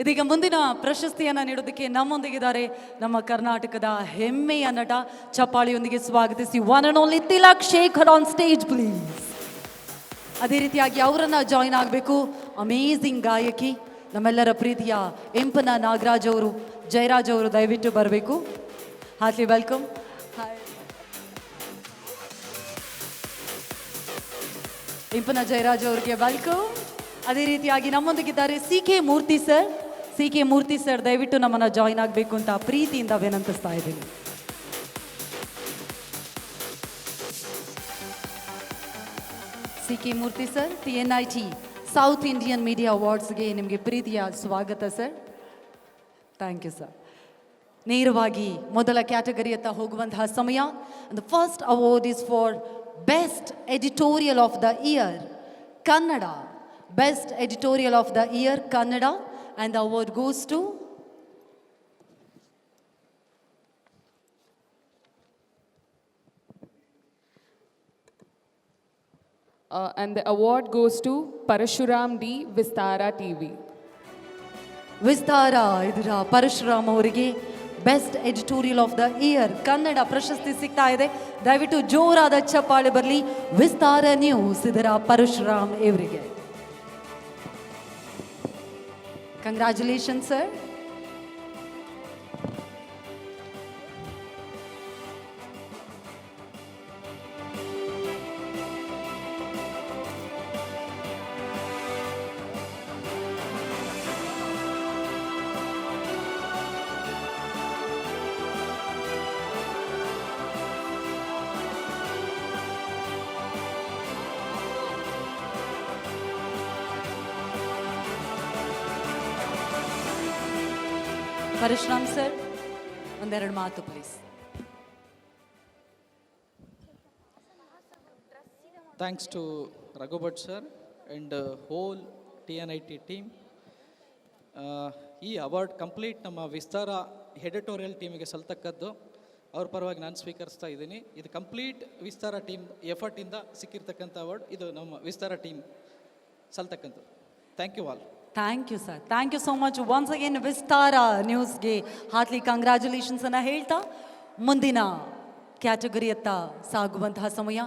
ಇದೀಗ ಮುಂದಿನ ಪ್ರಶಸ್ತಿಯನ್ನು ನೀಡೋದಕ್ಕೆ ನಮ್ಮೊಂದಿಗಿದ್ದಾರೆ ನಮ್ಮ ಕರ್ನಾಟಕದ ಹೆಮ್ಮೆಯ ನಟ ಚಪ್ಪಾಳಿಯೊಂದಿಗೆ ಸ್ವಾಗತಿಸಿ one and only Tilak Shekhar on stage please ಅದೇ ರೀತಿಯಾಗಿ ಅವರನ್ನು ಜಾಯಿನ್ ಆಗಬೇಕು. ಅಮೇಝಿಂಗ್ ಗಾಯಕಿ, ನಮ್ಮೆಲ್ಲರ ಪ್ರೀತಿಯ ಎಂಪನ ನಾಗರಾಜ್ ಅವರು. ಜಯರಾಜ್ ಅವರು ದಯವಿಟ್ಟು ಬರಬೇಕು. ಹಾರ್ಟ್ಲಿ ವೆಲ್ಕಮ್ ಹಾಯ್ ಜಯರಾಜ್ ಅವರಿಗೆ ವೆಲ್ಕಮ್ ಅದೇ ರೀತಿಯಾಗಿ ನಮ್ಮೊಂದಿಗಿದ್ದಾರೆ C K Murthy sir. C K Murthy sir, ದಯವಿಟ್ಟು ನಮ್ಮನ್ನ ಜಾಯಿನ್ ಆಗಬೇಕು ಅಂತ ಪ್ರೀತಿಯಿಂದ ವಿನಂತಿಸ್ತಾ ಇದ್ದೀನಿ. C K Murthy sir, T N I T South Indian media ಅವಾರ್ಡ್ಸ್ಗೆ ನಿಮಗೆ ಪ್ರೀತಿಯ ಸ್ವಾಗತ ಸರ್. ಥ್ಯಾಂಕ್ ಯು ಸರ್ ನೇರವಾಗಿ ಮೊದಲ ಕ್ಯಾಟಗರಿಯತ್ತ ಹೋಗುವಂತಹ ಸಮಯ. The first award is for best editorial of the year Kannada best editorial of the year Kannada and the award goes to and and award goes to Parashuram Parashuram D. T V Vistara ಇದರ ಪರಶುರಾಮ್ ಅವರಿಗೆ best editorial of the year Kannada ಪ್ರಶಸ್ತಿ ಸಿಗ್ತಾ ಇದೆ. ದಯವಿಟ್ಟು ಜೋರಾದ ಚಪ್ಪಾಳೆ ಬರಲಿ. ವಿಸ್ತಾರ news ಇದರ ಪರಶುರಾಮ್ ಇವರಿಗೆ. ಕಂಗ್ರ್ಯಾಚುಲೇಷನ್ ಸರ್ ಪರಶುರಾಮ್ ಸರ್, ಒಂದೆರಡು ಮಾತು please thanks to Raghu Bhat sir and whole T N I T team ಈ ಅವಾರ್ಡ್ ಕಂಪ್ಲೀಟ್ ನಮ್ಮ ವಿಸ್ತಾರ ಎಡಿಟೋರಿಯಲ್ ಟೀಮಿಗೆ ಸಲ್ತಕ್ಕದ್ದು, ಅವ್ರ ಪರವಾಗಿ ನಾನು ಸ್ವೀಕರಿಸ್ತಾ ಇದ್ದೀನಿ. ಇದು ಕಂಪ್ಲೀಟ್ ವಿಸ್ತಾರ ಟೀಮ್ ಎಫರ್ಟಿಂದ ಸಿಕ್ಕಿರ್ತಕ್ಕಂಥ ಅವಾರ್ಡ್ ಇದು ನಮ್ಮ Vistara team ಸಲ್ತಕ್ಕಂಥದ್ದು. Thank you all thank you sir thank you so much once again Vistara ನ್ಯೂಸ್ಗೆ ಹಾರ್ಟ್ಲಿ ಕಂಗ್ರ್ಯಾಚುಲೇಷನ್ಸನ್ನು ಹೇಳ್ತಾ, ಮುಂದಿನ ಕ್ಯಾಟಗರಿಯತ್ತ ಸಾಗುವಂತಹ ಸಮಯ.